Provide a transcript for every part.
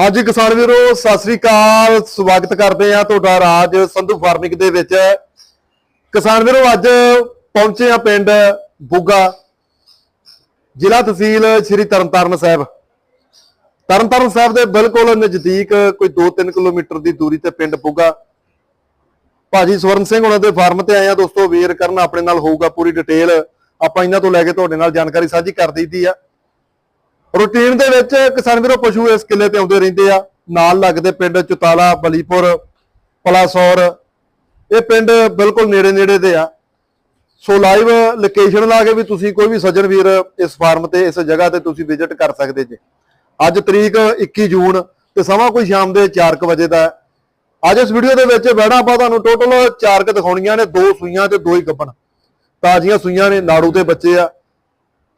ਹਾਂਜੀ ਕਿਸਾਨ ਵੀਰੋ, ਸਤਿ ਸ੍ਰੀ ਅਕਾਲ। ਸਵਾਗਤ ਕਰਦੇ ਆ ਤੁਹਾਡਾ ਰਾਜ ਸੰਧੂ ਫਾਰਮਿੰਗ ਦੇ ਵਿੱਚ। ਕਿਸਾਨ ਵੀਰੋ, ਅੱਜ ਪਹੁੰਚੇ ਆ ਪਿੰਡ ਬੁੱਗਾ, ਜ਼ਿਲ੍ਹਾ ਤਹਿਸੀਲ ਸ੍ਰੀ ਤਰਨਤਾਰਨ ਸਾਹਿਬ। ਤਰਨਤਾਰਨ ਸਾਹਿਬ ਦੇ ਬਿਲਕੁਲ ਨਜ਼ਦੀਕ ਕੋਈ 2-3 ਕਿਲੋਮੀਟਰ ਦੀ ਦੂਰੀ ਤੇ ਪਿੰਡ ਬੁੱਗਾ। ਭਾਜੀ ਸਵਰਨ ਸਿੰਘ ਉਹਨਾਂ ਦੇ ਫਾਰਮ ਤੇ ਆਏ ਆ ਦੋਸਤੋ, ਵੇਰ ਕਰਨ ਆਪਣੇ ਨਾਲ ਹੋਊਗਾ ਪੂਰੀ ਡਿਟੇਲ। ਆਪਾਂ ਇਹਨਾਂ ਤੋਂ ਲੈ ਕੇ ਤੁਹਾਡੇ ਨਾਲ ਜਾਣਕਾਰੀ ਸਾਂਝੀ ਕਰ ਦਈਦੀ ਆ। ਰੂਟੀਨ ਦੇ ਵਿੱਚ ਕਿਸਾਨ ਵੀਰੋ, ਪਸ਼ੂ ਇਸ ਕਿੱਲੇ ਤੇ ਆਉਂਦੇ ਰਹਿੰਦੇ ਆ। ਨਾਲ ਲੱਗਦੇ ਪਿੰਡ ਚੁਤਾਲਾ, ਬਲੀਪੁਰ, ਪਲਾਸੌਰ। ਇਹ ਪਿੰਡ ਬਿਲਕੁਲ ਨੇੜੇ ਨੇੜੇ ਦੇ ਆ। ਸੋ ਲਾਈਵ ਲੋਕੇਸ਼ਨ ਲਾ ਕੇ ਵੀ ਤੁਸੀਂ ਕੋਈ ਵੀ ਸੱਜਣ ਵੀਰ ਇਸ ਫਾਰਮ ਤੇ, ਇਸ ਜਗ੍ਹਾ ਤੇ ਤੁਸੀਂ ਵਿਜ਼ਿਟ ਕਰ ਸਕਦੇ ਜੇ। ਅੱਜ ਤਰੀਕ 21 ਜੂਨ ਤੇ ਸਮਾਂ ਕੋਈ ਸ਼ਾਮ ਦੇ 4:00 ਵਜੇ ਦਾ ਹੈ। ਅੱਜ ਇਸ ਵੀਡੀਓ ਦੇ ਵਿੱਚ ਬਹਿਣਾ ਆਪਾਂ ਤੁਹਾਨੂੰ ਟੋਟਲ 4 ਕ ਦਿਖਾਉਣੀਆਂ ਨੇ, ਦੋ ਸੂਈਆਂ ਤੇ ਦੋ ਹੀ ਗੱਬਣ। ਤਾਜ਼ੀਆਂ ਸੂਈਆਂ ਨੇ ਨਾੜੂ ਦੇ ਬੱਚੇ ਆ।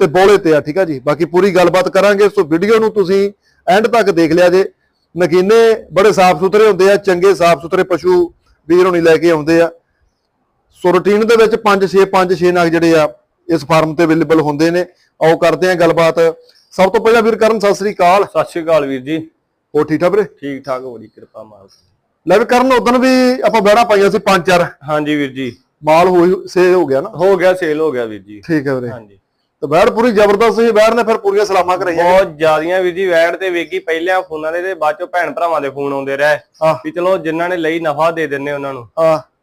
ਤੇ ਬੋਲੇ ਤੇ ਆ ਠੀਕ ਆ ਜੀ? ਬਾਕੀ ਪੂਰੀ ਗੱਲਬਾਤ ਕਰਾਂਗੇ ਸੋ ਵੀਡੀਓ ਨੂੰ ਤੁਸੀਂ ਐਂਡ ਤੱਕ ਦੇਖ ਲਿਆ ਜੇ। ਨਗੀਨੇ ਬੜੇ ਸਾਫ਼ ਸੁਥਰੇ ਹੁੰਦੇ ਆ ਚੰਗੇ ਸਾਫ਼ ਸੁਥਰੇ ਪਸ਼ੂ ਵੀਰ ਹੋਣੀ ਲੈ ਕੇ ਆਉਂਦੇ ਆ। ਸੋ ਰੂਟੀਨ ਦੇ ਵਿੱਚ 5 6 5 6 ਨਗ ਜਿਹੜੇ ਆ ਇਸ ਫਾਰਮ ਤੇ ਅਵੇਲੇਬਲ ਹੁੰਦੇ ਨੇ। ਆਓ ਕਰਦੇ ਆ ਗੱਲਬਾਤ। ਸਭ ਤੋਂ ਪਹਿਲਾਂ ਵੀਰ ਕਰਨ ਸਤਿ ਸ੍ਰੀ ਅਕਾਲ। ਸਤਿ ਸ਼੍ਰੀ ਅਕਾਲ ਵੀਰ ਜੀ। ਹੋ ਠੀਕ ਠਾਕ ਵੀਰੇ? ਠੀਕ ਠਾਕ ਬੜੀ ਕਿਰਪਾ ਮਾਲ ਲੈ ਵੀ ਕਰਨ ਉਦੋਂ ਵੀ ਆਪਾਂ ਬਹਿਣਾ ਪਾਈਆਂ ਸੀ ਪੰਜ ਚਾਰ। ਹਾਂਜੀ ਵੀਰ ਜੀ। ਮਾਲ ਹੋਈ ਸੇ ਹੋ ਗਿਆ ਨਾ? ਹੋ ਗਿਆ ਸੇਲ ਹੋ ਗਿਆ ਵੀਰ ਜੀ। ਠੀਕ ਹੈ ਵੀਰੇ। ਹਾਂਜੀ। ਤੇ ਬੈੜ ਪੂਰੀ ਜ਼ਬਰਦਸਤ ਸੀ ਬੈੜ ਨੇ ਫਿਰ ਪੂਰੀਆਂ ਸਲਾਮਾਂ ਕਰਾਈਆਂ। ਬਹੁਤ ਜ਼ਿਆਦੀਆਂ ਵੀਰ ਜੀ ਵੈੜ ਤੇ ਵੇਗੀ ਪਹਿਲਿਆਂ ਫੋਨਾਂ ਦੇ ਤੇ ਬਾਅਦ ਚੋਂ ਭੈਣ ਭਰਾਵਾਂ ਦੇ ਫੋਨ ਆਉਂਦੇ ਰਹੇ। ਵੀ ਚਲੋ ਜਿਨ੍ਹਾਂ ਨੇ ਲਈ ਨਫਾ ਦੇ ਦਿੰਨੇ ਉਹਨਾਂ ਨੂੰ।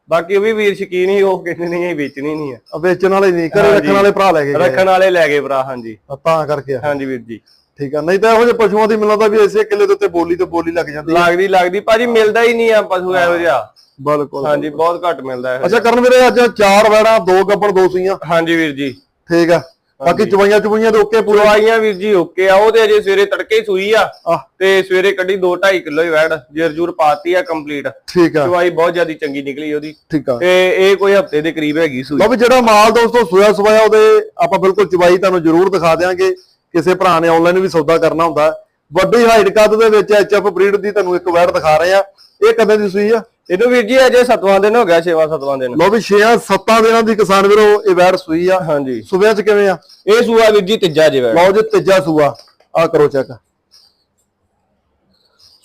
ਬਾਕੀ ਉਹ ਵੀ ਵੀਰ ਸ਼ਕੀਨ ਹੀ ਉਹ ਕਹਿੰਦੇ ਨਹੀਂ ਇਹ ਵੇਚਣੀ ਨਹੀਂ ਆ। ਵੇਚਣ ਵਾਲੇ ਨਹੀਂ ਘਰੇ। ਰੱਖਣ ਵਾਲੇ ਭਰਾ ਲੈ ਗਏ ਰੱਖਣ ਵਾਲੇ ਲੈ ਗਏ ਭਰਾ ਹਾਂਜੀ। ਤਾਂ ਕਰਕੇ। ਹਾਂਜੀ ਵੀਰ ਜੀ। ਠੀਕ ਆ ਨਹੀਂ ਤਾਂ ਇਹੋ ਜਿਹੇ ਪਸ਼ੂਆਂ ਦੀ ਮਿਲਦਾ ਵੀ ਇਸੇ ਕਿੱਲੇ ਦੇ ਉੱਤੇ ਬੋਲੀ ਤੇ ਬੋਲੀ ਲੱਗ ਜਾਂਦੀ ਲੱਗਦੀ ਲੱਗਦੀ ਭਾਜੀ ਮਿਲਦਾ ਹੀ ਨਹੀਂ ਆ ਪਸ਼ੂ ਇਹੋ ਜਿਹਾ। ਬਿਲਕੁਲ। ਹਾਂਜੀ ਬਹੁਤ ਘੱਟ ਮਿਲਦਾ ਹੈ ਅੱਛਾ ਕਰਨ ਵੀਰੇ ਅੱਜ ਚਾਰ ਵੈੜਾਂ ਦੋ ਗੱਬੜ ਦੋ ਸੂਈਆਂ। ਹਾਂਜੀ ਵੀਰ ਜੀ। ਠੀਕ ਆ। ਬਾਕੀ ਚਵਾਈਆਂ ਚੁਵਾਈਆਂ ਦੇ ਓਕੇ ਪੂਰੇ। ਚਵਾਈਆਂ ਵੀਰ ਜੀ ਓਕੇ ਆ ਉਹ ਤੇ ਅਜੇ ਸਵੇਰੇ ਤੜਕੇ ਹੀ ਸੂਈ ਆ ਆਹ। ਤੇ ਸਵੇਰੇ ਕੱਢੀ 2 2.5 ਕਿਲੋ ਹੀ ਵੈੜ ਜਰ ਜੂਰ ਪਾਤੀ ਆ ਕੰਪਲੀਟ। ਠੀਕ ਆ। ਚਵਾਈ ਬਹੁਤ ਜ਼ਿਆਦਾ ਚੰਗੀ ਨਿਕਲੀ ਉਹਦੀ। ਠੀਕ ਆ। ਤੇ ਇਹ ਕੋਈ ਹਫ਼ਤੇ ਦੇ ਕਰੀਬ ਹੈਗੀ ਸੂਈ। ਲਓ ਵੀ ਜਿਹੜਾ ਮਾਲ ਦੋਸਤੋ ਸੋਇਆ ਸਵਾਇਆ ਉਹਦੇ ਆਪਾਂ ਬਿਲਕੁਲ ਚਵਾਈ ਤੁਹਾਨੂੰ ਜ਼ਰੂਰ ਦਿਖਾ ਦਿਆਂਗੇ। ਕਿਸੇ ਭਰਾ ਨੇ ਆਨਲਾਈਨ ਵੀ ਸੌਦਾ ਕਰਨਾ ਹੁੰਦਾ। ਵੱਡੀ ਹਾਈਟ ਕੱਦ ਦੇ ਵਿੱਚ ਐਚਐਫ ਬਰੀਡ ਦੀ ਤੁਹਾਨੂੰ ਇੱਕ ਵੈੜ ਦਿਖਾ ਰਹੇ ਆ। ਇਹ ਕਦੇ ਦੀ ਸੂਈ ਆ? ਇਹਨੂੰ ਵੀਰ ਜੀ ਅਜੇ 7ਵਾਂ ਦਿਨ ਹੋ ਗਿਆ 6ਵਾਂ 7ਵਾਂ ਦਿਨ। ਲਓ ਵੀ 6 7 ਦਿਨਾਂ ਦੀ ਕਿਸਾਨ ਵੀਰੋ ਇਹ ਵੈੜ ਸੂਈ ਆ। ਹਾਂਜੀ। ਸੂਬਿਆਂ ਚ ਕਿਵੇਂ ਆ? ਇਹ ਸੂਆ ਵੀਰ ਜੀ ਤੀਜਾ ਜੇ ਲਓ ਜੀ ਤੀਜਾ ਸੂਆ। ਆ ਕਰੋ ਚੈੱਕ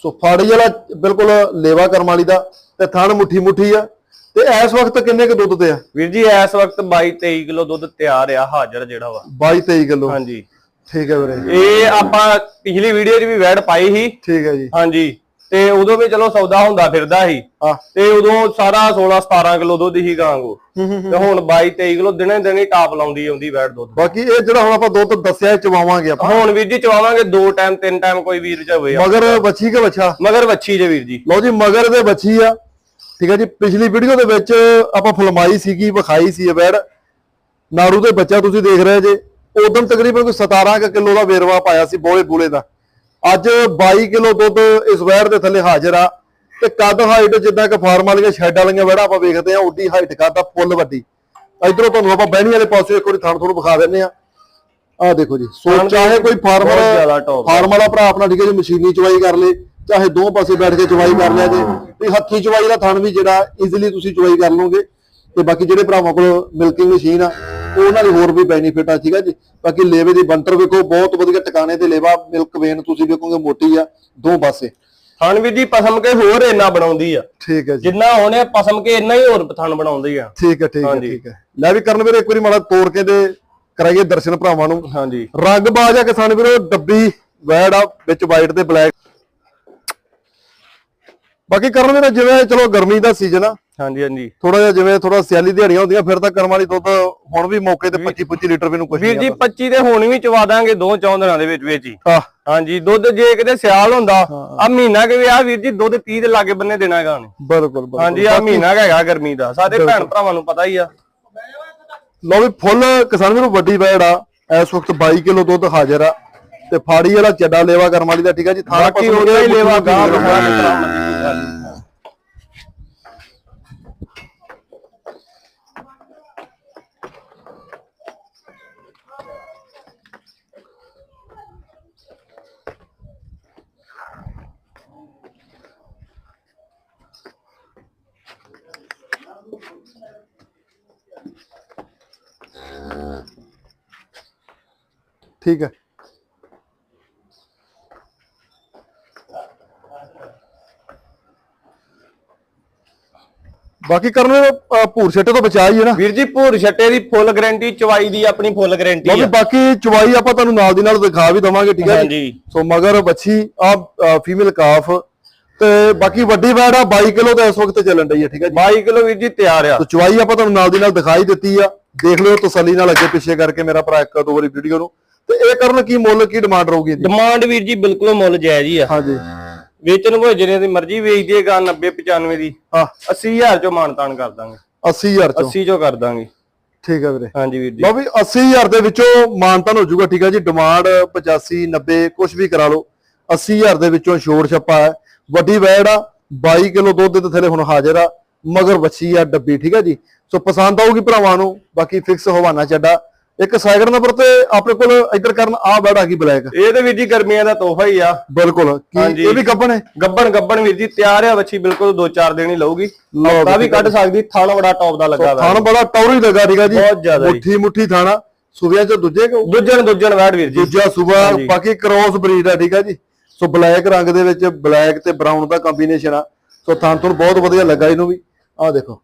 ਸੋ ਫਾੜੀ ਵਾਲਾ ਬਿਲਕੁਲ ਲੇਵਾ ਕਰਮ ਵਾਲੀ ਦਾ ਤੇ ਥਣ ਮੁੱਠੀ ਮੁੱਠੀ ਆ। ਤੇ ਇਸ ਵਕਤ ਕਿੰਨੇ ਕੁ ਦੁੱਧ ਤੇ ਆ? ਵੀਰ ਜੀ ਇਸ ਵਕਤ 22 23 ਕਿਲੋ ਦੁੱਧ ਤਿਆਰ ਆ ਹਾਜ਼ਰ ਜਿਹੜਾ ਵਾ। 22 23 ਕਿਲੋ। ਹਾਂਜੀ। ਠੀਕ ਹੈ ਵੀਰੇ। ਇਹ ਆਪਾਂ ਪਿਛਲੀ ਵੀਡੀਓ 'ਚ ਵੀ ਵੈੜ ਪਾਈ ਸੀ। ਠੀਕ ਹੈ ਜੀ। ਹਾਂਜੀ। ਤੇ ਉਦੋਂ ਵੀ ਚਲੋ ਸੌਦਾ ਹੁੰਦਾ ਫਿਰਦਾ ਸੀ। ਤੇ ਉਦੋਂ ਸਾਰਾ 16 17 ਕਿਲੋ ਦੁੱਧ ਹੀ ਗਾਂਗੋ ਤੇ ਹੁਣ 22 23 ਕਿਲੋ ਦਿਨੇ ਦਿਨੇ ਟਾਪ ਲਾਉਂਦੀ ਆਉਂਦੀ ਵੈੜ ਦੁੱਧ। ਬਾਕੀ ਇਹ ਜਿਹੜਾ ਹੁਣ ਆਪਾਂ ਦੁੱਧ ਦੱਸਿਆ ਇਹ ਚਵਾਵਾਂਗੇ ਆਪਾਂ। ਹੁਣ ਵੀਰ ਜੀ ਚਵਾਵਾਂਗੇ ਦੋ ਟਾਈਮ ਤਿੰਨ ਟਾਈਮ ਕੋਈ ਵੀਰ ਚ ਹੋਵੇ। ਮਗਰ ਬੱਚੀ ਕੇ ਬੱਚਾ ਮਗਰ ਵੱਛੀ ਜੇ ਵੀਰ ਜੀ। ਲਓ ਜੀ ਮਗਰ ਦੇ ਬੱਚੀ ਆ। ਠੀਕ ਹੈ ਜੀ ਪਿਛਲੀ ਵੀਡੀਓ ਦੇ ਵਿੱਚ ਆਪਾਂ ਫਲਮਾਈ ਸੀਗੀ ਵਿਖਾਈ ਸੀ ਇਹ ਬੈੜ। ਨਾੜੂ ਦੇ ਬੱਚਾ ਤੁਸੀਂ ਦੇਖ ਰਹੇ ਜੇ। ਉਦੋਂ ਤਕਰੀਬਨ ਕੋਈ 17 ਕੁ ਕਿਲੋ ਦਾ ਵੇਰਵਾ ਪਾਇਆ ਸੀ ਬੋਲੇ ਬੂਲੇ ਦਾ। ਅੱਜ 22 ਕਿਲੋ ਦੁੱਧ ਇਸ ਵੈੜ ਦੇ ਥੱਲੇ ਹਾਜ਼ਰ ਆ। ਤੇ ਕੱਦ ਹਾਈਟ ਜਿੱਦਾਂ ਕਿ ਫਾਰਮ ਵਾਲੀਆਂ ਸ਼ੈਡ ਵਾਲੀਆਂ ਵੈੜਾਂ ਆਪਾਂ ਵੇਖਦੇ ਆ ਉੱਡੀ ਹਾਈਟ ਕੱਦ ਆ ਫੁੱਲ ਵੱਡੀ। ਇਧਰੋਂ ਤੁਹਾਨੂੰ ਆਪਾਂ ਬਹਿਣੀ ਵਾਲੇ ਪਾਸੇ ਇੱਕ ਵਾਰੀ ਥਣ ਤੁਹਾਨੂੰ ਵਿਖਾ ਦਿੰਨੇ ਆ। ਆ ਦੇਖੋ ਜੀ ਸੋ ਚਾਹੇ ਕੋਈ ਫਾਰਮਰ ਫਾਰਮ ਵਾਲਾ ਭਰਾ ਆਪਣਾ ਠੀਕ ਹੈ ਜੀ ਮਸ਼ੀਨੀ ਚਵਾਈ ਕਰ ਲੇ ਚਾਹੇ ਦੋ ਪਾਸੇ ਬੈਠ ਕੇ ਚਵਾਈ ਕਰ ਲਿਆ ਜੇ। ਤੇ ਹੱਥੀ ਚਵਾਈ ਦਾ ਥਣ ਵੀ ਜਿਹੜਾ ਈਜ਼ੀਲੀ ਤੁਸੀਂ ਚਵਾਈ ਕਰ ਲਓਗੇ। ਤੇ ਬਾਕੀ ਜਿਹੜੇ ਭਰਾਵਾਂ ਕੋਲ ਮਿਲਕਿੰਗ ਮਸ਼ੀਨ ਆ ਉਹ ਉਹਨਾਂ ਦੀ ਹੋਰ ਵੀ ਬੈਨੀਫਿਟ ਆ ਠੀਕ ਹੈ ਜੀ? ਬਾਕੀ ਲੇਵੇ ਦੀ ਬੰਟਰ ਵੇਖੋ ਬਹੁਤ ਵਧੀਆ ਟਿਕਾਣੇ ਤੇ ਲੇਵਾ ਮਿਲਕ ਵੇਨ ਤੁਸੀਂ ਵੇਖੋਗੇ ਮੋਟੀ ਆ ਦੋ ਪਾਸੇ। ਥਣ ਵੀਰ ਜੀ ਪਸਮ ਕੇ ਹੋਰ ਇੰਨਾ ਬਣਾਉਂਦੀ ਆ। ਠੀਕ ਹੈ ਜੀ। ਜਿੰਨਾ ਉਹਨੇ ਪਸਮ ਕੇ ਇੰਨਾ ਹੀ ਹੋਰ ਥਣ ਬਣਾਉਂਦੀ ਆ। ਠੀਕ ਹੈ ਠੀਕ ਹੈ। ਠੀਕ ਹੈ ਲੈ ਵੀ ਕਰਨ ਵੀਰੇ ਇੱਕ ਵਾਰੀ ਮਾੜਾ ਤੋੜ ਕੇ ਤੇ ਕਰਾਈਏ ਦਰਸ਼ਨ ਭਰਾਵਾਂ ਨੂੰ। ਹਾਂਜੀ। ਰੰਗ ਬਾਜ ਆ ਕਿਸਾਨ ਵੀਰੋ ਡੱਬੀ ਵੈੜ ਆ ਵਿੱਚ ਵਾਈਟ ਤੇ ਬਲੈਕ ਬਾਕੀ ਕਰਨ ਵੀਰੇ ਜਿਵੇਂ ਚਲੋ ਗਰਮੀ ਦਾ ਸੀਜ਼ਨ ਆ ਹਾਂਜੀ ਹਾਂਜੀ। ਥੋੜਾ ਜਿਹਾ ਜਿਵੇਂ ਥੋੜਾ ਸਿਆਲੀ ਦਿਹਾੜੀਆਂ ਹੁੰਦੀਆਂ ਫਿਰ ਤਾਂ ਕਰਮ ਵਾਲੀ ਦੁੱਧ ਹੁਣ ਵੀ ਮੌਕੇ ਤੇ 25 25 ਲੀਟਰ ਵੀ ਨੂੰ ਕੁਝ ਵੀਰ ਜੀ 25 ਤੇ ਹੁਣ ਵੀ ਚਵਾ ਦਾਂਗੇ ਦੋ ਚੌਂ ਦਿਨਾਂ ਦੇ ਵਿੱਚ ਵਿੱਚ ਹੀ ਹਾਂ। ਹਾਂਜੀ ਦੁੱਧ ਜੇ ਕਿਤੇ ਸਿਆਲ ਹੁੰਦਾ ਆ ਮਹੀਨਾ ਕਿ ਵੀ ਆ ਵੀਰ ਜੀ ਦੁੱਧ 30 ਦੇ ਲਾਗੇ ਬੰਨੇ ਦੇਣਾ ਹੈਗਾ ਉਹਨੇ। ਬਿਲਕੁਲ ਬਿਲਕੁਲ। ਹਾਂਜੀ ਆ ਮਹੀਨਾ ਹੈਗਾ ਗਰਮੀ ਦਾ ਸਾਡੇ ਭੈਣ ਭਰਾਵਾਂ ਨੂੰ ਪਤਾ ਹੀ ਆ। ਲੋ ਵੀ ਫੁੱਲ ਕਿਸਾਨ ਵੀਰੋ ਵੱਡੀ ਵੈੜ ਆ। ਇਸ ਵਕਤ 22 ਕਿਲੋ ਦੁੱਧ ਹਾਜ਼ਰ ਆ। ਤੇ ਫਾੜੀ ਵਾਲਾ ਚੱਡਾ ਲੇਵਾ ਕਰਮ ਵਾਲੀ ਦਾ ਠੀਕ ਆ ਜੀ ਥਾਣਾ ਉਹਦਾ ਹੀ ਮੁੱਠੀ ਲੇਵਾ ਗਾਂ ਠੀਕ ਹੈ। ਬਾਕੀ ਕਰਨ ਭੂਰ ਛੱਟੇ ਤੋਂ ਬਚਾਈ ਹੈ ਨਾ। ਵੀਰ ਜੀ ਭੂਰ ਛੱਟੇ ਦੀ ਫੁੱਲ ਗਾਰੰਟੀ ਚਵਾਈ ਦੀ ਆਪਣੀ ਫੁੱਲ ਗਾਰੰਟੀ ਹੈ ਬਾਕੀ ਚਵਾਈ ਆਪਾਂ ਤੁਹਾਨੂੰ ਨਾਲ ਦੀ ਨਾਲ ਦਿਖਾ ਵੀ ਦਵਾਂਗੇ ਠੀਕ ਹੈ ਹਾਂਜੀ। ਸੋ ਮਗਰ ਬੱਛੀ ਆ ਫੀਮੇਲ ਕਾਫ ਤੇ ਬਾਕੀ ਵੱਡੀ ਵੈੜ ਆ 22 ਕਿਲੋ ਤਾਂ ਇਸ ਵਕਤ ਚੱਲਣ ਰਹੀ ਹੈ ਠੀਕ ਹੈ ਜੀ। 22 ਕਿਲੋ ਵੀਰ ਜੀ ਤਿਆਰ ਆ। ਸੋ ਚਵਾਈ ਆਪਾਂ ਤੁਹਾਨੂੰ ਨਾਲ ਦੀ ਨਾਲ ਦਿਖਾਈ ਦਿੱਤੀ ਆ। ਦੇਖ ਲਿਓ ਤਸੱਲੀ ਨਾਲ ਅੱਗੇ ਪਿੱਛੇ ਕਰਕੇ ਮੇਰਾ ਭਰਾ ਇੱਕ ਦੋ ਵਾਰੀ ਵੀਡੀਓ ਨੂੰ। ਤੇ ਇਹ ਕਰਨ ਕੀ ਮੁੱਲ ਕੀ ਡਿਮਾਂਡ ਰਹੂਗੀ ਇਹਦੀ? ਡਿਮਾਂਡ ਵੀਰ ਜੀ ਬਿਲਕੁਲ ਮੁੱਲ ਜਾਇਜ਼ ਹੀ ਆ। ਹਾਂਜੀ। ਵੇਚਣ ਨੂੰ ਜਿਹਨੇ ਦੀ ਮਰਜ਼ੀ ਵੇਚ ਦੇਗਾ 90 95 ਦੀ। ਹਾਂ। 80000 ਚੋਂ ਮਾਨਤਾਨ ਕਰ ਦਾਂਗੇ। 80000 ਚੋਂ? 80 ਚੋਂ ਕਰ ਦਾਂਗੇ। ਠੀਕ ਹੈ ਵੀਰੇ। ਹਾਂਜੀ ਵੀਰ ਜੀ। ਲਓ ਵੀ 80000 ਦੇ ਵਿੱਚੋਂ ਮਾਨਤਨ ਹੋ ਜਾਊਗਾ ਠੀਕ ਹੈ ਜੀ। ਡਿਮਾਂਡ 85 90 ਕੁਝ ਵੀ ਕਰਾ ਲਓ। 80000 ਦੇ ਵਿੱਚੋਂ ਛੋੜ ਛੱਪਾ ਹੈ। ਵੱਡੀ ਵੈੜ ਆ 22 ਕਿਲੋ ਦੁੱਧ ਦੇ ਥੱਲੇ ਹੁਣ ਹਾਜ਼ਰ ਆ ਮਗਰ ਵੱਛੀ ਆ ਡੱਬੀ ਠੀਕ ਹੈ ਜੀ। ਸੋ ਪਸੰਦ ਆਊਗੀ ਭਰਾਵਾਂ ਨੂੰ ਬਾਕੀ ਫਿਕਸ ਹਵਾਨਾ ਚੱਡਾ। ਇੱਕ ਸਾਈਕਲ ਨੰਬਰ ਤੇ ਆਪਣੇ ਕੋਲ ਇੱਧਰ ਕਰਨ ਆ ਵੈੜ ਆ ਗਈ ਬਲੈਕ ਇਹ ਤੇ ਵੀਰ ਜੀ ਗਰਮੀਆਂ ਦਾ ਤੋਹਫਾ ਹੀ ਆ। ਬਿਲਕੁਲ। ਇਹ ਵੀ ਗੱਬਣ ਹੈ? ਗੱਬਣ ਗੱਬਣ ਵੀਰ ਜੀ ਤਿਆਰ ਆ ਬੱਚੀ ਬਿਲਕੁਲ 2-4 ਦਿਨ ਹੀ ਲਊਗੀ। ਹਫਤਾ ਵੀ ਕੱਢ ਸਕਦੀ ਥਣ ਬੜਾ ਟੌਪ ਦਾ ਲੱਗਾ ਥਾਣ ਬੜਾ ਟੌਰੀ ਲੱਗਾ ਠੀਕ ਜੀ। ਬਹੁਤ ਜ਼ਿਆਦਾ। ਮੁੱਠੀ ਮੁੱਠੀ ਥਾਣਾ। ਸੁਬਿਆਂ ਚ ਦੂਜੇ ਕੋ ਦੂਜਣ ਦੂਜਣ ਵੈੜ ਵੀਰ ਜੀ। ਦੂਜਾ ਸੂਬਾ। ਬਾਕੀ ਕ੍ਰੋਸ ਬਰੀਡ ਹੈ ਠੀਕ ਹੈ ਜੀ। ਸੋ ਬਲੈਕ ਰੰਗ ਦੇ ਵਿੱਚ ਬਲੈਕ ਤੇ ਬਰਾਊਨ ਦਾ ਕੰਬੀਨੇਸ਼ਨ ਆ। ਸੋ ਥਾਂ ਤੁਹਾਨੂੰ ਬਹੁਤ ਵਧੀਆ ਲੱਗਾ ਇਹਨੂੰ ਵੀ। ਆਹ ਦੇਖੋ।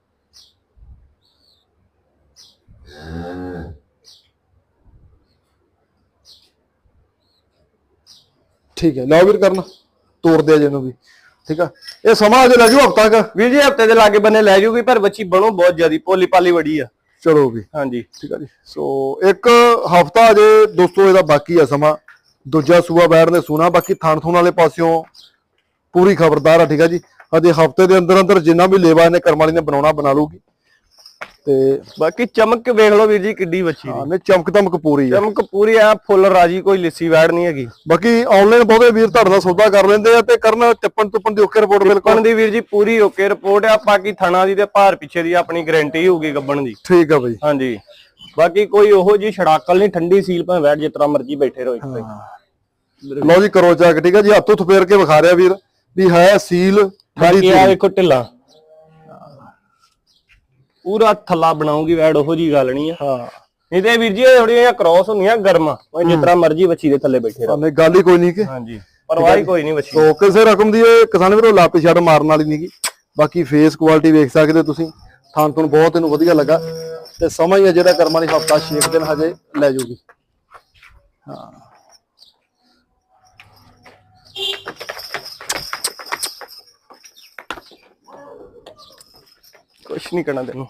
ਠੀਕ ਹੈ ਲਓ ਵੀਰ ਕਰਨਾ ਤੋੜ ਦਿਆ ਜੀ ਇਹਨੂੰ ਵੀ ਠੀਕ ਆ। ਇਹ ਸਮਾਂ ਅਜੇ ਲੱਗੂ ਹਫਤਾ ਕ। ਵੀਰ ਜੀ ਹਫ਼ਤੇ ਦੇ ਲਾਗੇ ਬੰਨੇ ਲੈ ਜੂਗੀ ਪਰ ਬੱਚੀ ਬਣੋ ਬਹੁਤ ਜ਼ਿਆਦੀ ਪੋਲੀ ਪਾਲੀ ਵੜੀ ਆ। ਚਲੋ ਵੀ। ਹਾਂਜੀ। ਠੀਕ ਆ ਜੀ। ਸੋ ਇੱਕ ਹਫਤਾ ਅਜੇ ਦੋਸਤੋ ਇਹਦਾ ਬਾਕੀ ਆ ਸਮਾਂ। ਦੂਜਾ ਸੂਆ ਬੈਠ ਨੇ ਸੁਣਾ ਬਾਕੀ ਥਣ ਥੁਣ ਵਾਲੇ ਪਾਸਿਓਂ ਪੂਰੀ ਖਬਰਦਾਰ ਆ ਠੀਕ ਆ ਜੀ। ਅਜੇ ਹਫ਼ਤੇ ਦੇ ਅੰਦਰ ਅੰਦਰ ਜਿੰਨਾ ਵੀ ਲੇਵਾ ਇਹਨੇ ਕਰਮ ਵਾਲੀ ਨੇ ਬਣਾਉਣਾ ਬਣਾ ਲੂਗੀ ਤੇ ਬਾਕੀ ਚਮਕ ਵੇਖ ਲਓ ਵੀਰ ਜੀ ਕਿੱਡੀ ਬੱਚੀ ਦੀ। ਹਾਂ ਨੇ ਚਮਕ ਧਮਕ ਪੂਰੀ ਆ। ਚਮਕ ਪੂਰੀ ਆ ਫੁੱਲ ਰਾਜੀ ਕੋਈ ਲਿੱਸੀ ਵੈੜ ਨਹੀਂ ਹੈਗੀ। ਬਾਕੀ ਆਨਲਾਈਨ ਬਹੁਤੇ ਵੀਰ ਤੁਹਾਡੇ ਦਾ ਸੌਦਾ ਕਰ ਲੈਂਦੇ ਆ ਤੇ ਕਰਨ ਟਿੱਪਣ ਟੁੱਪਣ ਦੀ ਓਕੇ ਰਿਪੋਰਟ ਬਿਲਕੁਲ। ਦੀ ਵੀਰ ਜੀ ਪੂਰੀ ਓਕੇ ਰਿਪੋਰਟ ਆ ਬਾਕੀ ਥਣਾ ਦੀ ਤੇ ਭਾਰ ਪਿੱਛੇ ਦੀ ਆਪਣੀ ਗਾਰੰਟੀ ਹੋਊਗੀ ਗੱਬਣ ਦੀ। ਠੀਕ ਆ ਬਈ। ਹਾਂਜੀ। ਬਾਕੀ ਕੋਈ ਉਹੋ ਜੀ ਛੜਾਕਲ ਨਹੀਂ ਠੰਡੀ ਸੀਲ ਭਾਵੇਂ ਵੈੜ ਤਰ੍ਹਾਂ ਮਰਜ਼ੀ ਬੈਠੇ ਰਹੋ ਇੱਥੇ ਲਓ ਜੀ ਕਰੋ ਚੈੱਕ ਠੀਕ ਆ ਜੀ ਹੱਥੋਂ ਥਪੇਰ ਕੇ ਵਿਖਾ ਰਿਹਾ ਵੀਰ ਵੀ ਹੈ ਸੀਲ ਬਾਕੀ ਆ ਵੇਖੋ ਢਿੱਲਾ। ਪੂਰਾ ਥੱਲਾ ਬਣਾਉਂਗੀ ਵੈੜ ਉਹੋ ਜੀ ਗੱਲ ਨਹੀਂ ਆ। ਹਾਂ। ਨਹੀਂ ਤੇ ਵੀਰ ਜੀ ਇਹ ਥੋੜੀਆਂ ਕ੍ਰੋਸ ਹੁੰਦੀਆਂ ਗਰਮ ਉਹ ਜਿਸ ਤਰ੍ਹਾਂ ਮਰਜ਼ੀ ਬੱਚੀ ਦੇ ਥੱਲੇ ਬੈਠੇ ਰਹੋ। ਗੱਲ ਹੀ ਕੋਈ ਨਹੀਂ ਕਿ। ਹਾਂਜੀ ਪਰਵਾਹ ਹੀ ਕੋਈ ਨਹੀਂ ਬੱਚੀ ਸੋ ਕਿਸੇ ਰਕਮ ਦੀ ਇਹ ਕਿਸਾਨ ਵੀਰੋ ਲਾਪੇ ਛੱਡ ਮਾਰਨ ਵਾਲੀ ਨਹੀਂਗੀ ਬਾਕੀ ਫੇਸ ਕੁਆਲਿਟੀ ਵੇਖ ਸਕਦੇ ਤੁਸੀਂ। ਥਾਂ ਤੁਹਾਨੂੰ ਬਹੁਤ ਇਹਨੂੰ ਵਧੀਆ ਲੱਗਾ। ਤੇ ਸਮਾਂ ਹੀ ਹੈ ਜਿਹੜਾ ਕਰਮਾਂ ਦੀ ਹਫਤਾ 6 ਦਿਨ ਹਜੇ ਲੈ ਜੂਗੀ। ਹਾਂ। ਕੁਛ ਨਹੀਂ ਕਰਨਾ ਤੈਨੂੰ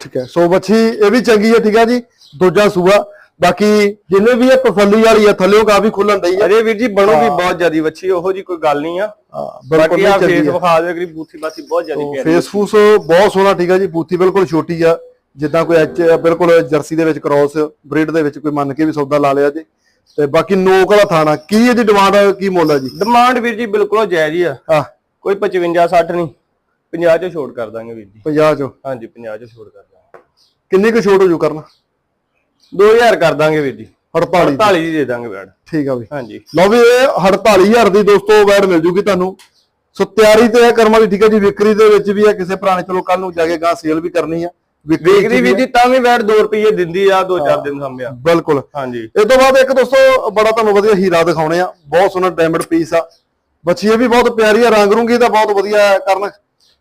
ਠੀਕ ਹੈ ਸੋ ਬੱਚੀ ਇਹ ਵੀ ਚੰਗੀ ਹੈ ਠੀਕ ਹੈ ਜੀ ਦੂਜਾ ਸੂਆ ਬਾਕੀ ਜਿੰਨੇ ਵੀ ਇਹ ਤਸੱਲੀ ਵਾਲੀ ਹੈ ਥੱਲਿਓਂ ਕਾਫੀ ਖੁੱਲਣ ਦਈ ਹੈ ਅਰੇ ਵੀਰ ਜੀ ਬਣੂਗੀ ਬਹੁਤ ਜ਼ਿਆਦੀ ਬੱਚੀ ਉਹੋ ਜੀ ਕੋਈ ਗੱਲ ਨਹੀਂ ਆ। ਹਾਂ, ਬਾਕੀ ਆ। ਫੇਸ। ਵਿਖਾ ਦੇ ਅਗਰੀ ਬੂਥੀ ਬਾਤੀ ਬਹੁਤ ਜ਼ਿਆਦੀ ਪਿਆਰੀ ਫੇਸ ਫੂਸ ਬਹੁਤ ਸੋਹਣਾ ਠੀਕ ਹੈ ਜੀ ਬੂਥੀ ਬਿਲਕੁਲ ਛੋਟੀ ਆ। ਜਿੱਦਾਂ ਕੋਈ ਐਚ ਬਿਲਕੁਲ ਜਰਸੀ ਦੇ ਵਿੱਚ ਕ੍ਰਾਸ ਬਰੀਡ ਦੇ ਵਿੱਚ ਕੋਈ ਮੰਨ ਕੇ ਵੀ ਸੌਦਾ ਲਾ ਲਿਆ ਜੀ। ਤੇ ਬਾਕੀ ਨੋਕ ਵਾਲਾ ਥਾਣਾ ਕੀ ਇਹਦੀ ਡਿਮਾਂਡ ਕੀ ਮੁੱਲ ਹੈ ਜੀ? ਡਿਮਾਂਡ ਵੀਰ ਜੀ ਬਿਲਕੁਲ ਜਾਇਜ਼ ਹੀ ਆ। ਆ ਕੋਈ 55 60 ਨਹੀਂ। 50 ਚ ਛੋੜ ਕਰ ਦਾਂਗੇ ਵੀਰ ਜੀ। 50 ਚੋਂ। ਹਾਂਜੀ 50 ਚ ਛੋੜ ਕਰ ਦਾਂਗੇ। ਕਿੰਨੀ ਕੁ ਛੋਟ ਹੋ ਜੂ ਕਰਨਾ? 2000 ਕਰ ਦਾਂਗੇ ਵੀਰ ਜੀ। 48 48 ਦੀ ਦੇ ਦਾਂਗੇ ਵੈੜ ਠੀਕ ਆ ਬਈ ਹਾਂਜੀ। ਲਓ ਵੀ ਇਹ 48000 ਦੀ ਦੋਸਤੋ ਵੈਡ ਮਿਲ ਜੂਗੀ ਤੁਹਾਨੂੰ। ਸੋ ਤਿਆਰੀ ਤੇ ਹੈ ਕਰਮਾਂ ਦੀ ਠੀਕ ਹੈ ਜੀ। ਵਿਕਰੀ ਦੇ ਵਿੱਚ ਵੀ ਹੈ ਕਿਸੇ ਨੇ ਚਲੋ ਕੱਲ ਨੂੰ ਜਾ ਕੇ ਗਾਂ ਸੇਲ ਵੀ ਕਰਨੀ ਆ। ਵਿਕਰੀ ਵੀਰ ਜੀ ਤਾਂ ਵੀ ਵੈੜ 2 ਰੁਪਏ ਦਿੰਦੀ ਆ 2-4 ਦਿਨ ਸੰਭਿਆ। ਬਿਲਕੁਲ। ਹਾਂਜੀ। ਇਸ ਤੋਂ ਬਾਅਦ ਇੱਕ ਦੋਸਤੋ ਬੜਾ ਤੁਹਾਨੂੰ ਵਧੀਆ ਹੀਰਾ ਦਿਖਾਉਣੇ ਆ। ਬਹੁਤ ਸੋਹਣਾ ਡਾਇਮੰਡ ਪੀਸ ਆ। ਬੱਚੀ ਇਹ ਵੀ ਬਹੁਤ ਪਿਆਰੀ ਆ ਰੰਗ ਰੁੰਗੀ ਤਾਂ ਬਹੁਤ ਵਧੀਆ ਕਰਨ।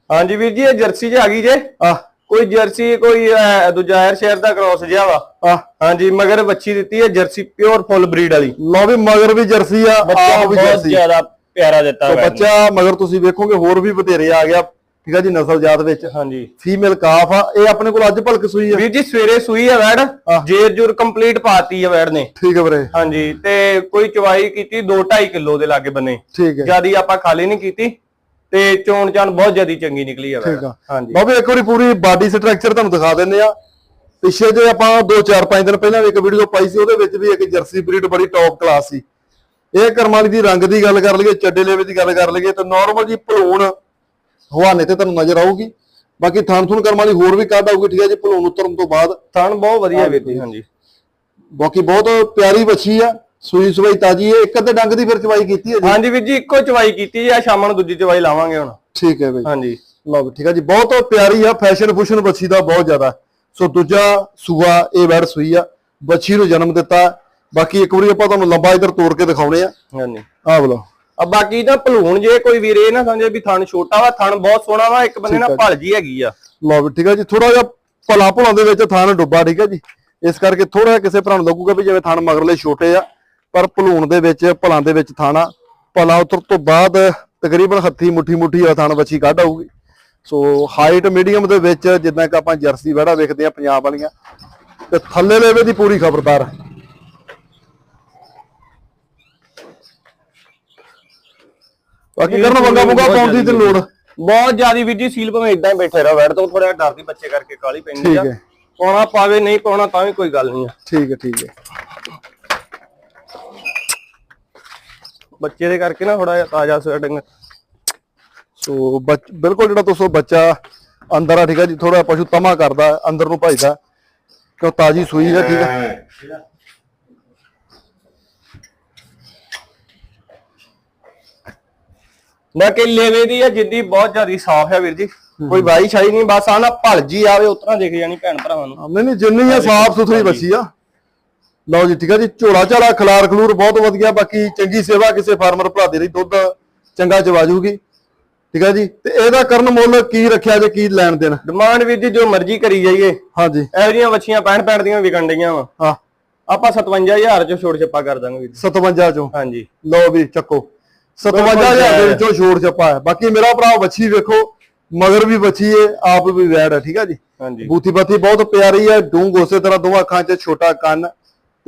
ਹਾਂਜੀ ਵੀਰ ਜੀ ਇਹ ਜਰਸੀ 'ਚ ਆ ਗਈ ਜੇ। ਆ। ਕੋਈ ਜਰਸੀ ਕੋਈ ਅਹ, ਦੂਜਾ ਐਰ ਸ਼ਹਿਰ ਦਾ ਕ੍ਰੋਸ ਜਿਹਾ ਵਾ। ਆ। ਹਾਂਜੀ ਮਗਰ ਬੱਚੀ ਦਿੱਤੀ ਹੈ ਜਰਸੀ ਪਿਓਰ ਫੁੱਲ ਬਰੀਡ ਵਾਲੀ। ਲਓ ਵੀ ਮਗਰ ਵੀ ਜਰਸੀ ਆ ਬੱਚਾ ਆਪ ਵੀ ਬਹੁਤ ਜਰਸੀ। ਜ਼ਿਆਦਾ ਪਿਆਰਾ ਦਿੱਤਾ ਨੇ। ਬੱਚਾ ਮਗਰ ਤੁਸੀਂ ਵੇਖੋਗੇ ਹੋਰ ਵੀ ਬਥੇਰੇ ਆ ਗਿਆ ਠੀਕ ਆ ਜੀ ਨਸਲ ਜਾਤ ਵਿੱਚ। ਹਾਂਜੀ। ਫੀਮੇਲ ਕਾਫ ਆ ਇਹ ਆਪਣੇ ਕੋਲ ਅੱਜ ਭਲਕ ਸੂਈ ਆ। ਵੀਰ ਜੀ ਸਵੇਰੇ ਸੂਈ ਆ ਵੈੜ ਜੇਰ ਜੁਰ ਕੰਪਲੀਟ ਪਾਤੀ ਆ ਵੈੜ ਨੇ। ਠੀਕ ਹੈ ਵੀਰੇ। ਹਾਂਜੀ ਤੇ ਕੋਈ ਚਵਾਈ ਕੀਤੀ 2.5 ਕਿਲੋ ਦੇ ਲਾਗੇ ਬੰਨੇ। ਠੀਕ ਹੈ ਜਿਆਦੀ ਆਪਾਂ ਖਾਲੀ ਨਹੀਂ ਕੀਤੀ। ਤੇ ਚੋਣ ਚਾਣ ਬਹੁਤ ਜਿਆਦੀ ਚੰਗੀ ਨਿਕਲੀ ਆ ਠੀਕ ਆ। ਹਾਂਜੀ। ਬਾਬੇ ਇੱਕ ਵਾਰੀ ਪੂਰੀ ਬਾਡੀ ਸਟਰਕਚਰ ਤੁਹਾਨੂੰ ਦਿਖਾ ਦਿੰਦੇ ਆ। ਪਿੱਛੇ ਜੇ ਆਪਾਂ 2-4 5 ਦਿਨ ਪਹਿਲਾਂ ਵੀ ਇੱਕ ਵੀਡੀਓ ਪਾਈ ਸੀ ਉਹਦੇ ਵਿੱਚ ਵੀ ਇੱਕ ਜਰਸੀ ਬਰੀਡ ਬੜੀ ਟੌਪ ਕਲਾਸ ਸੀ। ਇਹ ਕਰਮਾਲੀ ਦੀ ਰੰਗ ਦੀ ਗੱਲ ਕਰ ਲਈਏ ਚੱਡੇ ਲੇਵੇ ਦੀ ਗੱਲ ਕਰ ਲਈਏ ਤਾਂ ਨਾਰਮਲ ਜੀ ਭਲੂਣ ਹਵਾਨੇ ਤੇ ਤੁਹਾਨੂੰ ਨਜ਼ਰ ਆਊਗੀ। ਬਾਕੀ ਥਾਨ ਥੂਨ ਕਰਮਾਲੀ ਹੋਰ ਵੀ ਕੱਢ ਆਊਗੀ ਠੀਕ ਹੈ ਜੀ ਭਲੂਣ ਉਤਰਨ ਤੋਂ ਬਾਅਦ। ਥਣ ਬਹੁਤ ਵਧੀਆ ਜੀ ਹਾਂਜੀ। ਬਾਕੀ ਬਹੁਤ ਪਿਆਰੀ ਬੱਚੀ ਆ। ਸੂਈ ਸਵਾਈ ਤਾਜੀ ਹੈ ਇੱਕ ਅੱਧੇ ਡੰਗ ਦੀ ਫਿਰ ਚਵਾਈ ਕੀਤੀ ਹੈ ਜੀ? ਹਾਂਜੀ ਵੀਰ ਜੀ ਇੱਕੋ ਚਵਾਈ ਕੀਤੀ ਜੀ ਆ ਸ਼ਾਮਾਂ ਨੂੰ ਦੂਜੀ ਚਵਾਈ ਲਾਵਾਂਗੇ ਹੁਣ। ਠੀਕ ਹੈ ਬਈ। ਹਾਂਜੀ। ਲਓ ਠੀਕ ਆ ਜੀ ਬਹੁਤ ਪਿਆਰੀ ਆ ਫੈਸ਼ਨ ਫੁਸ਼ਨ ਬੱਚੀ ਦਾ ਬਹੁਤ ਜ਼ਿਆਦਾ। ਸੋ ਦੂਜਾ ਸੂਆ ਇਹ ਵੈੜ ਸੂਈ ਆ ਬੱਚੀ ਨੂੰ ਜਨਮ ਦਿੱਤਾ। ਬਾਕੀ ਇੱਕ ਵਾਰੀ ਆਪਾਂ ਤੁਹਾਨੂੰ ਲੰਬਾ ਇਧਰ ਤੋੜ ਕੇ ਦਿਖਾਉਣੇ ਆ। ਹਾਂਜੀ। ਆਹ ਬਲੋ ਆ ਬਾਕੀ ਤਾਂ ਭਲੂਣ ਜੇ ਕੋਈ ਵੀਰ ਇਹ ਨਾ ਸਮਝੇ ਵੀ ਥਣ ਛੋਟਾ ਵਾ ਥਣ ਬਹੁਤ ਸੋਹਣਾ ਵਾ ਇੱਕ ਬੰਨੇ ਨਾ ਭਲ ਜੀ। ਹੈਗੀ ਆ। ਲਓ ਠੀਕ ਆ ਜੀ ਥੋੜਾ ਜਿਹਾ ਭਲਾ ਭੁਲਾਂ ਦੇ ਵਿੱਚ ਥਾਣ ਡੁੱਬਾ ਠੀਕ ਆ ਜੀ। ਇਸ ਕਰਕੇ ਥੋੜਾ ਜਿਹਾ ਕਿਸੇ ਭਰਾ ਨੂੰ ਲੱਗੂਗਾ ਵੀ ਜਿਵੇਂ ਥਾਣ ਮਗਰਲੇ ਛੋਟੇ ਆ। ਪਰ ਭਲੂਣ ਦੇ ਵਿੱਚ ਭਲਾਂ ਦੇ ਵਿੱਚ ਥਾਣਾ। ਭਲਾ ਉਤਰ ਤੋਂ ਬਾਅਦ ਤਕਰੀਬਨ ਹੱਥੀ ਮੁੱਠੀ ਮੁੱਠੀ ਆ ਥਾਣ ਬੱਚੀ ਕੱਢ ਆਊਗੀ। ਸੋ ਹਾਈਟ ਮੀਡੀਅਮ ਦੇ ਵਿੱਚ ਜਿੱਦਾਂ ਕਿ ਆਪਾਂ ਜਰਸੀ ਵੜਾ ਵੇਖਦੇ ਆ ਪੰਜਾਬ ਵਾਲੀਆਂ। ਤੇ ਥੱਲੇ ਲੈਵੇ ਦੀ ਪੂਰੀ ਖਬਰਦਾਰ। ਬਾਕੀ ਕਰਨ ਵੰਗਾ ਵੰਗਾ ਪਾਉਣ ਦੀ ਤੇ ਲੋੜ। ਬਹੁਤ ਜ਼ਿਆਦੀ ਵੀਰ ਜੀ ਸੀਲ ਭਾਵੇਂ ਇਦਾਂ ਹੀ ਬੈਠੇ ਰਹੋ ਬੈਠ ਤੋਂ ਥੋੜਾ ਡਰਦੀ ਬੱਚੇ ਕਰਕੇ ਕਾਲੀ ਪੈਂਦੀ ਆ। ਪਾਉਣਾ ਪਾਵੇ ਨਹੀਂ ਪਾਉਣਾ ਤਾਂ ਵੀ ਕੋਈ ਗੱਲ ਨਹੀਂ ਆ। ਠੀਕ ਹੈ ਠੀਕ ਹੈ। ਬੱਚੇ ਦੇ ਕਰਕੇ ਨਾ ਥੋੜਾ ਜਿਹਾ ਤਾਜ਼ਾ ਸਵੈਟਿੰਗ ਸੋ ਬਿਲਕੁਲ ਜਿਹੜਾ ਦੋਸਤੋ ਬੱਚਾ ਅੰਦਰ ਆ, ਠੀਕ ਆ ਜੀ ਥੋੜਾ ਪਸ਼ੂ ਤਮਾ ਕਰਦਾ, ਅੰਦਰ ਨੂੰ ਭਜਦਾ। ਕਿਉਂ ਤਾਜੀ ਸੂਈ ਹੈ ਠੀਕ ਹੈ ਬਾਕੀ ਲੇਵੇ ਦੀ ਆ, ਜਿੱਦੀ ਬਹੁਤ ਜ਼ਿਆਦਾ ਸਾਫ਼ ਹੈ ਵੀਰ ਜੀ। ਕੋਈ ਵਾਈ ਛਾਈ ਨਹੀਂ, ਬਸ ਆ ਨਾ ਭਲਜੀ ਆਵੇ ਉਤਰਾ ਦੇਖ ਜਾਣੀ ਭੈਣ ਭਰਾਵਾਂ ਨੂੰ। ਨਹੀਂ ਨਹੀਂ, ਜਿੰਨੀ ਆ ਸਾਫ਼ ਸੁਥਰੀ ਬੱਚੀ ਆ। ਲਓ ਜੀ ਠੀਕ ਹੈ ਜੀ। ਝੋਲਾ ਝਾਲਾ ਖਲਾਰ ਖਲੂਰ ਬਹੁਤ ਵਧੀਆ ਬਾਕੀ ਚੰਗੀ ਸੇਵਾ ਕਿਸੇ ਫਾਰਮਰ ਭਰਾ ਦੇ ਲਈ ਦੁੱਧ ਚੰਗਾ ਚਵਾ ਜੂਗੀ। ਠੀਕ ਹੈ ਜੀ। ਤੇ ਇਹਦਾ ਕਰਨ ਮੁੱਲ ਕੀ ਰੱਖਿਆ ਜੇ ਕੀ ਲੈਣ ਦੇਣ? ਡਿਮਾਂਡ ਵੀਰ ਜੀ ਜੋ ਮਰਜ਼ੀ ਕਰੀ ਜਾਈਏ। ਹਾਂਜੀ। ਇਹੋ ਜਿਹੀਆਂ ਬੱਚੀਆਂ 65 65 ਦੀਆਂ ਵਿਕਣ ਡਈਆਂ ਵਾ। ਹਾਂ। ਆਪਾਂ 57000 ਚ ਛੋੜ ਛੱਪਾ ਕਰ ਦਾਂਗੇ ਵੀਰ ਜੀ। 57 ਚੋਂ? ਹਾਂਜੀ। ਲਓ ਵੀ ਚੱਕੋ। 57000 ਦੇ ਵਿੱਚੋਂ ਛੋੜ ਛੱਪਾ ਹੈ। ਬਾਕੀ ਮੇਰਾ ਭਰਾ ਬੱਚੀ ਵੇਖੋ ਮਗਰ ਵੀ ਬੱਚੀ ਏ ਆਪ ਵੀ ਵੈੜ ਹੈ ਠੀਕ ਹੈ ਜੀ। ਹਾਂਜੀ। ਬੂਥੀ ਬਾਥੀ ਬਹੁਤ ਪਿਆਰੀ ਹੈ ਡੂੰਗ ਉਸੇ ਤਰ੍ਹਾਂ ਦੋਵਾਂ ਅੱਖਾਂ 'ਚ ਛੋਟਾ ਕੰਨ।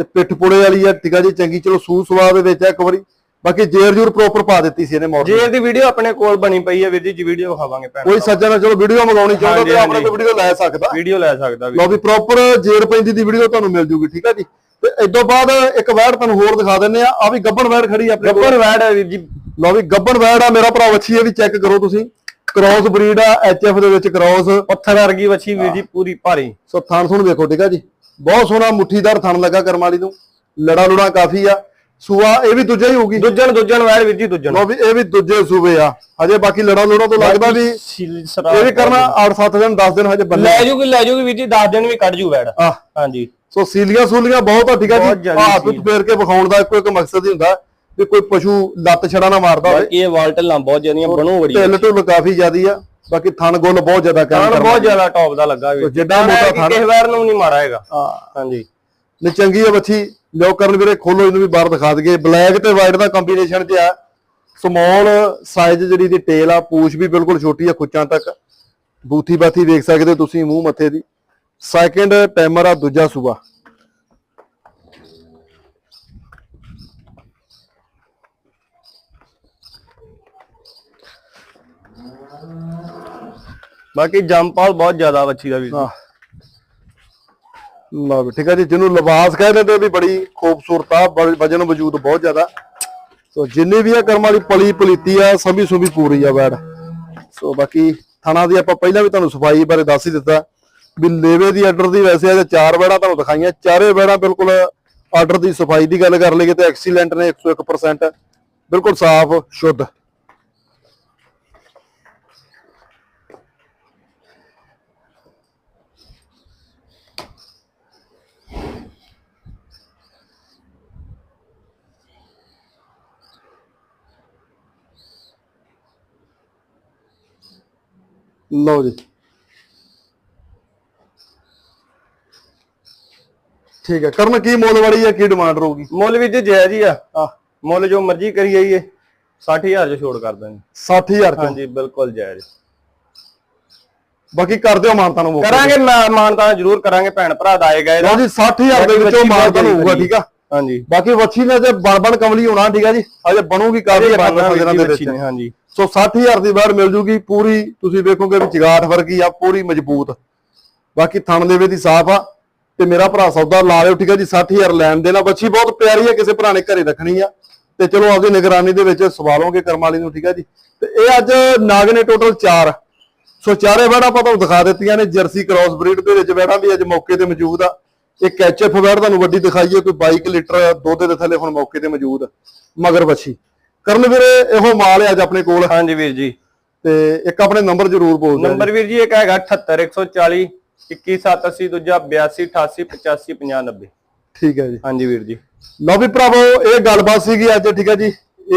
ਤੇ ਪਿੱਠ ਪੁੜੇ ਵਾਲੀ ਹੈ ਠੀਕ ਹੈ ਜੀ ਚੰਗੀ ਚਲੋ ਸੂ ਸਵਾ ਦੇ ਵਿੱਚ ਹੈ ਇੱਕ ਵਾਰੀ। ਬਾਕੀ ਜੇਰ ਜੂਰ ਪ੍ਰੋਪਰ ਪਾ ਦਿੱਤੀ ਸੀ ਇਹਨੇ ਮੋਡਲ ਜੇ ਦੀ ਵੀਡੀਓ ਆਪਣੇ ਕੋਲ ਬਣੀ ਪਈ ਹੈ ਵੀਰ ਜੀ ਜੀ ਵੀਡੀਓ ਵਿਖਾਵਾਂਗੇ ਭੈਣ ਕੋਈ ਸੱਜਣ ਚਲੋ ਵੀਡੀਓ ਮੰਗਾਉਣੀ ਚਾਹੁੰਦਾ ਤੇ ਆਪਣੇ। ਕੋਲ ਵੀਡੀਓ ਲੈ ਸਕਦਾ। ਵੀਡੀਓ ਲੈ ਸਕਦਾ ਵੀਰ ਲਓ ਵੀ ਪ੍ਰੋਪਰ ਜੇਰ ਪੈਂਦੀ ਦੀ ਵੀਡੀਓ ਤੁਹਾਨੂੰ ਮਿਲ ਜੂਗੀ ਠੀਕ ਹੈ ਜੀ। ਤੇ ਇਦੋਂ ਬਾਅਦ ਇੱਕ ਵੈੜ ਤੁਹਾਨੂੰ ਹੋਰ ਦਿਖਾ ਦਿੰਨੇ ਆ ਆ ਵੀ ਗੱਬਣ ਵੈੜ ਖੜੀ ਆ ਆਪਣੇ ਕੋਲ। ਗੱਬਰ ਵੈੜ ਹੈ ਵੀਰ ਜੀ। ਲਓ ਵੀ ਗੱਬਣ ਵੈੜ ਆ ਮੇਰਾ ਭਰਾ ਵੱਛੀ ਇਹ ਵੀ ਚੈੱਕ ਕਰੋ ਤੁਸੀਂ। ਕ੍ਰਾਸ ਬਰੀਡ ਆ ਐਚਐਫ ਦੇ ਵਿੱਚ ਕ੍ਰਾਸ ਪੱਥਰ ਵਰਗੀ ਵੱਛੀ ਵੀਰ ਜੀ ਪੂਰੀ ਭਾਰੀ। ਸੋ ਥਣ ਥੁਣ ਵੇਖੋ ਠੀਕ ਆ ਜੀ। ਬਹੁਤ ਸੋਹਣਾ ਮੁੱਠੀਦਾਰ ਥਣ ਲੱਗਾ ਕਰਮ ਵਾਲੀ ਨੂੰ। ਲੜਾ ਲੁੜਾ ਕਾਫੀ ਆ। ਸੂਆ ਇਹ ਵੀ ਦੂਜਾ ਹੀ ਹੋਊਗੀ। ਦੁੱਜਣ ਦੁੱਜਣ ਵੈੜ ਵੀਰ ਜੀ ਦੁੱਜਣ। ਲਓ ਵੀ ਇਹ ਵੀ ਦੂਜੇ ਸੂਬੇ ਆ। ਹਜੇ ਬਾਕੀ ਲੜਾ ਲੁੜਾ ਤੋਂ ਲੱਗਦਾ ਵੀ ਇਹ ਵੀ ਕਰਨਾ 8-7 ਦਿਨ 10 ਦਿਨ ਹਜੇ ਬੰਨੇ। ਲੈ ਜੂਗੀ ਲੈ ਜੂਗੀ ਵੀਰ ਜੀ 10 ਦਿਨ ਵੀ ਕੱਢ ਜੂ ਵੈੜ ਆ। ਹਾਂਜੀ। ਸੋ ਸੀਲੀਆਂ ਸੂਲੀਆਂ ਬਹੁਤ ਆ ਠੀਕ ਆ ਜੀ। ਹੱਥ ਵਿੱਚ ਫੇਰ ਕੇ ਵਿਖਾਉਣ ਦਾ ਇੱਕੋ ਇੱਕ ਮਕਸਦ ਹੀ ਹੁੰਦਾ ਵੀ ਕੋਈ ਪਸ਼ੂ ਲੱਤ ਛੜਾ ਨਾ ਮਾਰਦਾ ਹੋਵੇ। ਇਹ ਵਾਲਟਲਾਂ ਬਹੁਤ ਜ਼ਿਆਦੀਆਂ ਬਣੂ ਬੜੀ ਢਿੱਲ ਢੁੱਲ ਕਾਫੀ ਜ਼ਿਆਦੀ ਆ। ਬਾਕੀ ਥਣ ਗੁੱਲ ਬਹੁਤ ਜ਼ਿਆਦਾ ਕੰਮ ਕਰਦਾ ਬਹੁਤ ਜ਼ਿਆਦਾ ਟੌਪ ਦਾ ਲੱਗਾ ਵੀਰ ਜਿੱਡਾ ਮੋਟਾ ਥਣ। ਕਿਸੇ ਵੈੜ ਨੂੰ ਨਹੀਂ ਮਾਰਾ ਹੈਗਾ। ਹਾਂਜੀ। ਨੇ ਚੰਗੀ ਆ ਬੱਚੀ ਲਿਓ ਕਰਨ ਵੀਰੇ ਖੋਲੋ ਇਹਨੂੰ ਵੀ ਬਾਹਰ ਦਿਖਾ ਦਈਏ। ਬਲੈਕ ਤੇ ਵਾਈਟ ਦਾ ਕੰਬੀਨੇਸ਼ਨ ਚ ਆ। ਸਮਾਲ ਸਾਈਜ਼ ਜਿਹੜੀ ਦੀ ਟੇਲ ਆ ਪੂਛ ਵੀ ਬਿਲਕੁਲ ਛੋਟੀ ਆ ਖੁੱਚਾਂ ਤੱਕ। ਬੂਥੀ ਬਾਥੀ ਵੇਖ ਸਕਦੇ ਹੋ ਤੁਸੀਂ ਮੂੰਹ ਮੱਥੇ ਦੀ। ਸੈਕਿੰਡ ਟਾਈਮਰ ਆ ਦੂਜਾ ਸੂਬਾ ਬਾਕੀ ਜੰਪਾਲ ਬਹੁਤ ਜ਼ਿਆਦਾ ਵੱਛੀ ਦਾ ਵੀਰ ਜੀ। ਲਓ ਠੀਕ ਹੈ ਜੀ, ਜਿਹਨੂੰ ਲਿਬਾਸ ਕਹਿ ਦਿੰਦੇ ਵੀ ਬੜੀ ਖੂਬਸੂਰਤ ਆ ਵਜਨ ਵਜੂਦ ਬਹੁਤ ਜ਼ਿਆਦਾ। ਸੋ ਜਿੰਨੀ ਵੀ ਆ ਕਰਮ ਵਾਲੀ ਪਲੀ ਪਲੀਤੀ ਆ, ਸਭੀ ਸੁਭੀ ਪੂਰੀ ਆ ਬੈੜ ਸੋ ਬਾਕੀ ਥਾਣਾ ਦੀ ਆਪਾਂ ਪਹਿਲਾਂ ਵੀ ਤੁਹਾਨੂੰ ਸਫ਼ਾਈ ਬਾਰੇ ਦੱਸ ਹੀ ਦਿੱਤਾ। ਵੀ ਲੇਵੇ ਦੀ ਆਰਡਰ ਦੀ ਵੈਸੇ ਇਹਦੇ ਚਾਰ ਬੈੜਾਂ ਤੁਹਾਨੂੰ ਦਿਖਾਈਆਂ। ਚਾਰੇ ਬੈੜਾਂ ਬਿਲਕੁਲ ਆਰਡਰ ਦੀ ਸਫ਼ਾਈ ਦੀ ਗੱਲ ਕਰ ਲਈਏ ਤੇ ਐਕਸੀਲੈਂਟ ਨੇ 101% ਬਿਲਕੁਲ ਸਾਫ਼, ਸ਼ੁੱਧ। ਲਓ ਜੀ। ਠੀਕ ਹੈ ਕਰਨ ਕੀ ਮੁੱਲ ਵਾਲੀ ਹੈ ਕੀ ਡਿਮਾਂਡ ਰਹੂਗੀ? ਮੁੱਲ ਵੀਰ ਜੀ ਆ। ਮੁੱਲ ਜੋ ਮਰਜ਼ੀ ਕਰੀ ਜਾਈਏ 60000 ਚ ਛੋੜ ਕਰ ਦਾਂਗੇ 60000 ਚ? ਹਾਂਜੀ ਬਿਲਕੁਲ ਜਾਇਜ਼। ਬਾਕੀ ਕਰ ਦਿਓ ਮਾਨਤਾ ਨੂੰ ਕਰਾਂਗੇ ਮਾਨਤਾ ਜ਼ਰੂਰ ਕਰਾਂਗੇ ਭੈਣ ਭਰਾ ਦਾ ਆਏ ਗਏ ਦਾ ਲਓ ਜੀ 60000 ਦੇ ਵਿੱਚੋਂ ਮਾਨਤਾ ਹੋਊਗਾ ਠੀਕ ਆ? ਹਾਂਜੀ। ਬਾਕੀ ਵੱਛੀ ਨੇ ਤੇ ਬਣ ਬਣ ਕਮਲੀ ਹੋਣਾ ਠੀਕ ਆ ਜੀ? ਅਜੇ ਬਣੂਗੀ ਕਾਫੀ ਦਿਨਾਂ ਦੇ ਵਿੱਚ। ਹਾਂਜੀ। ਸੋ 60000 ਦੀ ਬਾੜ ਮਿਲ ਜੂਗੀ, ਪੂਰੀ ਤੁਸੀਂ ਵੇਖੋਗੇ ਵੀ ਚਿਗਾਠ ਵਰਗੀ ਆ, ਪੂਰੀ ਮਜ਼ਬੂਤ। ਬਾਕੀ ਥਣ ਦੇਵੇ ਦੀ ਸਾਫ਼ ਆ, ਤੇ ਮੇਰਾ ਭਰਾ ਸੌਦਾ ਲਾ ਲਿਓ, ਠੀਕ ਆ ਜੀ 60000 ਲੈਣ ਦੇਣਾ। ਬੱਚੀ ਬਹੁਤ ਪਿਆਰੀ ਆ, ਕਿਸੇ ਭਰਾ ਨੇ ਘਰੇ ਰੱਖਣੀ ਆ। ਤੇ ਚਲੋ ਆਪਦੀ ਨਿਗਰਾਨੀ ਦੇ ਵਿੱਚ ਸਵਾਲੋਗੇ ਕਰਮ ਵਾਲੀ ਨੂੰ, ਠੀਕ ਆ ਜੀ। ਤੇ ਇਹ ਅੱਜ ਨਾਗ ਨੇ ਟੋਟਲ 4 ਸੋ ਚਾਰੇ ਵੜਾ ਆਪਾਂ ਤੁਹਾਨੂੰ ਦਿਖਾ ਦਿੱਤੀਆਂ ਨੇ, ਜਰਸੀ ਕ੍ਰਾਸ ਬਰੀਡ ਦੇ ਵਿੱਚ ਵੜਾ ਵੀ ਅੱਜ ਮੌਕੇ ਤੇ ਮੌਜੂਦ ਆ। ਇੱਕ ਐਚਐਫ ਵੜ ਤੁਹਾਨੂੰ ਵੱਡੀ ਦਿਖਾਈਏ, ਕੋਈ 22 ਲੀਟਰ ਦੁੱਧ ਦੇ ਥੱਲੇ ਹੁਣ ਮੌਕੇ ਤੇ ਮੌਜੂਦ। ਮਗਰ ਬੱਚੀ। ਕਰਨ ਵੀਰੇ ਇਹੋ ਮਾਲ ਹੈ ਅੱਜ ਆਪਣੇ ਕੋਲ। ਹਾਂਜੀ ਵੀਰ ਜੀ। ਤੇ ਇੱਕ ਆਪਣੇ ਨੰਬਰ ਜ਼ਰੂਰ ਬੋਲ ਦਿਓ ਨੰਬਰ ਵੀਰ ਜੀ ਇੱਕ ਹੈਗਾ 78140 21780 ਦੂਜਾ 8288 ਠੀਕ ਹੈ ਜੀ। ਹਾਂਜੀ ਵੀਰ ਜੀ। ਲਓ ਵੀ ਭਰਾਵੋ ਇਹ ਗੱਲਬਾਤ ਸੀਗੀ ਅੱਜ ਠੀਕ ਹੈ ਜੀ।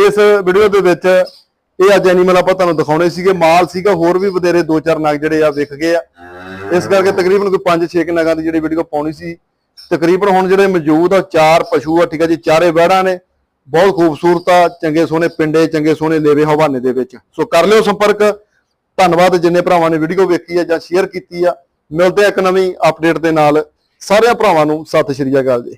ਇਸ ਵੀਡੀਓ ਦੇ ਵਿੱਚ ਇਹ ਅੱਜ ਐਨੀਮਲ ਆਪਾਂ ਤੁਹਾਨੂੰ ਦਿਖਾਉਣੇ ਸੀਗੇ। ਮਾਲ ਸੀਗਾ ਹੋਰ ਵੀ ਬਥੇਰੇ ਦੋ ਚਾਰ ਨਗ ਜਿਹੜੇ ਆ ਵਿਕ ਗਏ ਆ। ਇਸ ਕਰਕੇ ਤਕਰੀਬਨ ਕੋਈ 5-6 ਨਗਾਂ ਦੀ ਜਿਹੜੀ ਵੀਡੀਓ ਪਾਉਣੀ ਸੀ। ਤਕਰੀਬਨ ਹੁਣ ਜਿਹੜੇ ਮੌਜੂਦ ਆ ਚਾਰ ਪਸ਼ੂ ਆ ਠੀਕ ਹੈ ਜੀ ਚਾਰੇ ਵਹਿੜਾਂ ਨੇ। ਬਹੁਤ ਖੂਬਸੂਰਤ ਆ, ਚੰਗੇ ਸੋਹਣੇ ਪਿੰਡੇ, ਚੰਗੇ ਸੋਹਣੇ ਲੇਵੇ ਹਵਾਨੇ ਦੇ ਵਿੱਚ। ਸੋ ਕਰ ਲਿਓ ਸੰਪਰਕ। ਧੰਨਵਾਦ ਜਿੰਨੇ ਭਰਾਵਾਂ ਨੇ ਵੀਡੀਓ ਵੇਖੀ ਆ ਜਾਂ ਸ਼ੇਅਰ ਕੀਤੀ ਆ। ਮਿਲਦੇ ਆ ਇੱਕ ਨਵੀਂ ਅਪਡੇਟ ਦੇ ਨਾਲ। ਸਾਰਿਆਂ ਭਰਾਵਾਂ ਨੂੰ ਸਤਿ ਸ਼੍ਰੀ ਅਕਾਲ ਜੀ।